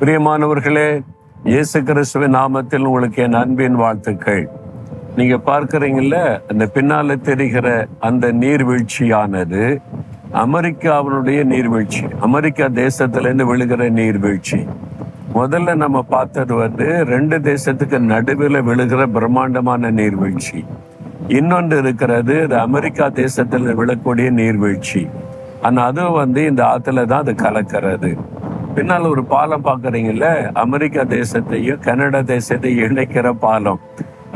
பிரியமானவர்களே இயேசு கிறிஸ்துவின் நாமத்தில் உங்களுக்கு என் அன்பின் வாழ்த்துக்கள். நீங்க பார்க்கறீங்கல்ல அந்த பின்னால தெரிகிற அந்த நீர்வீழ்ச்சியானது அமெரிக்காவினுடைய நீர்வீழ்ச்சி அமெரிக்கா தேசத்திலேருந்து விழுகிற நீர்வீழ்ச்சி. முதல்ல நம்ம பார்த்தது வந்து ரெண்டு தேசத்துக்கு நடுவில் விழுகிற பிரம்மாண்டமான நீர்வீழ்ச்சி. இன்னொன்று இருக்கிறது இது அமெரிக்கா தேசத்தில் விழக்கூடிய நீர்வீழ்ச்சி. ஆனால் அதுவும் வந்து இந்த ஆற்றுல தான் அது கலக்கிறது. பின்னால் ஒரு பாலம் பாக்குறீங்கல்ல அமெரிக்கா தேசத்தையும் கனடா தேசத்தையும் இணைக்கிற பாலம்.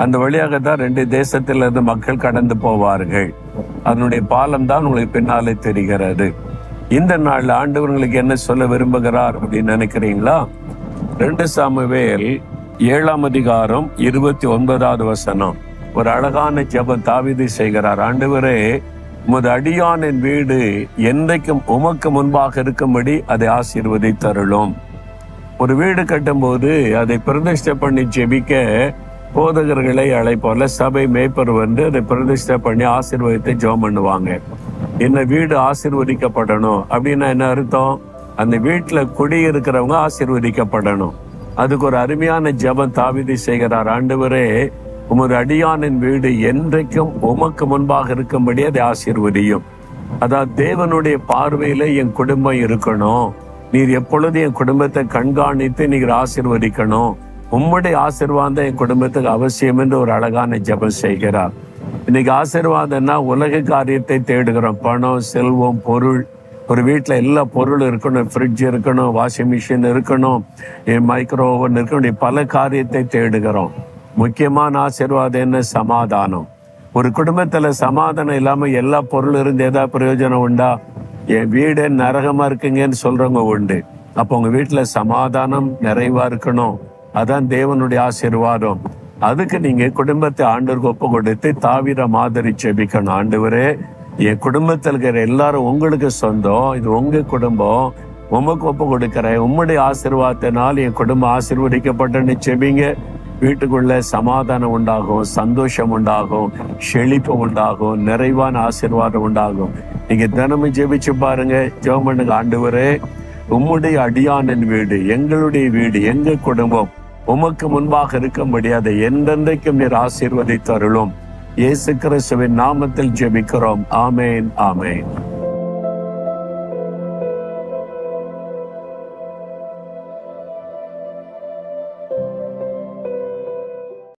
அந்த வழியாக தான் ரெண்டு தேசத்திலிருந்து மக்கள் கடந்து போவார்கள். அதனுடைய பாலம் தான் உங்களுக்கு பின்னாலே தெரிகிறது. இந்த நாள் ஆண்டவர்களுக்கு என்ன சொல்ல விரும்புகிறார் அப்படின்னு நினைக்கிறீங்களா? ரெண்டு சாமுவேல் ஏழாம் அதிகாரம் இருபத்தி ஒன்பதாவது வசனம். ஒரு அழகான ஜபம் தாவிதி செய்கிறார். ஆண்டவரே உமது அடியானின் வீடு என்றைக்கும் உமக்கு முன்பாக இருக்கும்படி அதை ஆசீர்வதித்தருளும் ஒரு வீடு கட்டும்போது அதை பிரதிஷ்டை பண்ணி ஜெபிக்க போதகர்களை அழைப்போல சபை மேய்ப்பர் வந்து அதை பிரதிஷ்டை பண்ணி ஆசீர்வதித்து ஜெபம் பண்ணுவாங்க. என்ன வீடு ஆசீர்வதிக்கப்படணும் அப்படின்னா என்ன அர்த்தம்? அந்த வீட்டில் குடியிருக்கிறவங்க ஆசீர்வதிக்கப்படணும். அதுக்கு ஒரு அருமையான ஜபம் தாவிதி செய்கிறார். ஆண்டவரே உமது அடியானின் வீடு என்றைக்கும் உமக்கு முன்பாக இருக்கும்படி அதை ஆசீர்வதியும். அதாவது தேவனுடைய பார்வையில என் குடும்பம் இருக்கணும். நீர் எப்பொழுது என் குடும்பத்தை கண்காணித்து நீர் ஆசிர்வதிக்கணும். உம்முடைய ஆசீர்வாதம் என் குடும்பத்துக்கு அவசியம் என்று ஒரு அழகான ஜபம் செய்கிறார். இன்னைக்கு ஆசீர்வாதம்னா உலக காரியத்தை தேடுகிறோம். பணம் செல்வம் பொருள். ஒரு வீட்டில் எல்லா பொருளும் இருக்கணும். ஃப்ரிட்ஜ் இருக்கணும் வாஷிங் மிஷின் இருக்கணும். மைக்ரோ ஓவன் இருக்கணும். பல காரியத்தை தேடுகிறோம். முக்கியமான ஆசீர்வாதம் என்ன? சமாதானம். ஒரு குடும்பத்துல சமாதானம் இல்லாம எல்லா பொருள் இருந்து ஏதாவது பிரயோஜனம் உண்டா? என் வீடு நரகமா இருக்குங்கன்னு சொல்றவங்க உண்டு. அப்போ உங்க வீட்டுல சமாதானம் நிறைவா இருக்கணும். அதான் தேவனுடைய ஆசீர்வாதம். அதுக்கு நீங்க குடும்பத்தை ஆண்டவருக்கு ஒப்பு கொடுத்து தாவிர மாதிரி செபிக்கணும் ஆண்டவரே என் குடும்பத்தில் இருக்கிற எல்லாரும் உங்களுக்கு சொந்தம். இது உங்க குடும்பம். உமக்கு ஒப்பு கொடுக்கிறேன் உம்முடைய ஆசீர்வாதத்தினால் என் குடும்பம் ஆசீர்வதிக்கப்பட்டேன்னு செபிங்க வீட்டுக்குள்ள சமாதானம் உண்டாகும் சந்தோஷம் உண்டாகும் செழிப்பு உண்டாகும் நிறைவான ஆசீர்வாதம் உண்டாகும். நீங்க தினமும் ஜெபிச்சு பாருங்க ஜெபம் பண்ணுங்க ஆண்டவரே உம்முடைய அடியானின் வீடு எங்களுடைய வீடு எங்க குடும்பம் உமக்கு முன்பாக இருக்க முடியாத என்றென்றைக்கும் நீர் ஆசீர்வதித்து தருளும் இயேசு கிறிஸ்துவின் நாமத்தில் ஜெபிக்கிறோம். ஆமேன் ஆமேன்.